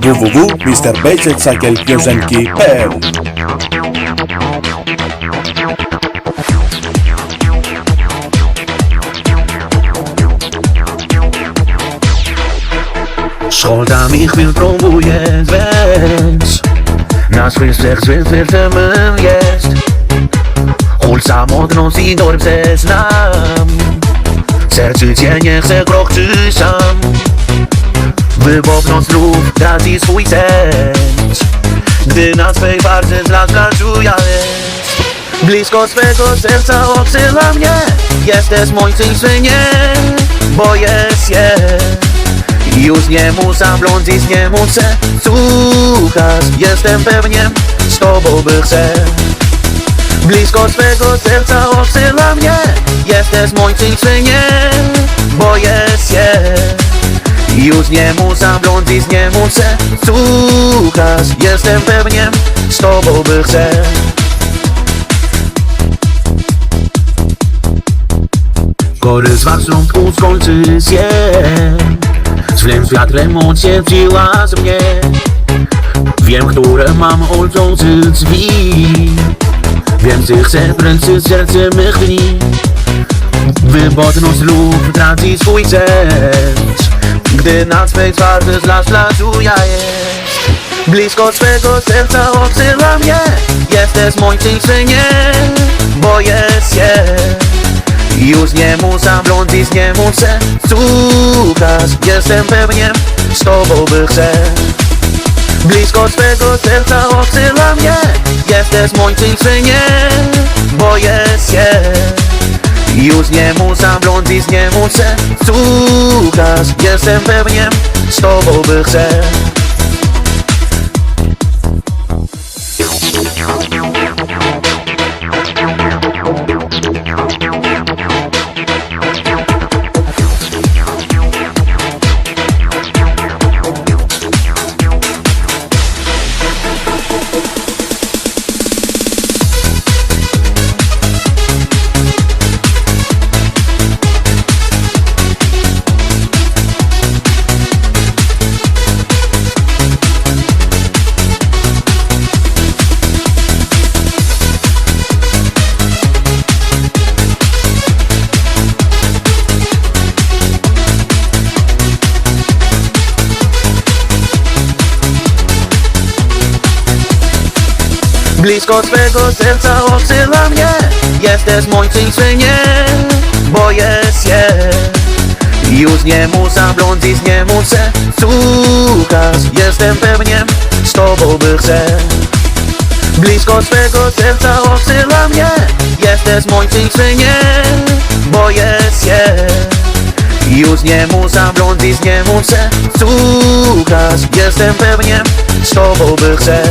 www.mrbejcetsakielpiosenki.pl Szkoda mi chwil próbuję więc Na swój serc wytycznym jest. Chól samotność i dobrze znam Serce cię nie chce krok czy sam Wyboknąc lub traci swój sens Gdy na swej twarzy zlaska czuja jest. Blisko swego serca obsyła mnie. Jesteś mój nie, bo jest jest. Już nie muszę blądzić, nie muszę słuchać Jestem pewnie z tobą by chcę. Blisko swego serca obsyła mnie. Jesteś mój nie, bo jest już nie muszę blądzić, nie muszę słuchać. Jestem pewnie z tobą by chcę. Gory z waszą skończy się. Swym wiatrem odcięciła z mnie. Wiem, które mam olczący drzwi. Wiem, czy chcę prędzej serce mych dni. Wybodność lub traci swój sens Gdy na swej twarzy zlasla czuja jest. Blisko swego serca obsyła mnie Jesteś mój nie, bo jest jest. Już nie muszę blądzić, nie muszę słuchać. Jestem pewnie z tobą by chcę. Blisko swego serca obsyła mnie Jesteś mój nie, bo jest jest już nie muszę blądzić, nie muszę. Słuchać Jestem pewnie z tobą by chcę Blisko swego serca obsyła mnie. Jesteś mój nie, bo jest jest. Już nie muszę blądzić, nie muszę słuchać Jestem pewnie z tobą by chcę. Blisko swego serca obsyła mnie. Jesteś mój nie, bo jest jest. Już nie muszę blądzić, nie muszę słuchać Jestem pewnie z tobą by chcę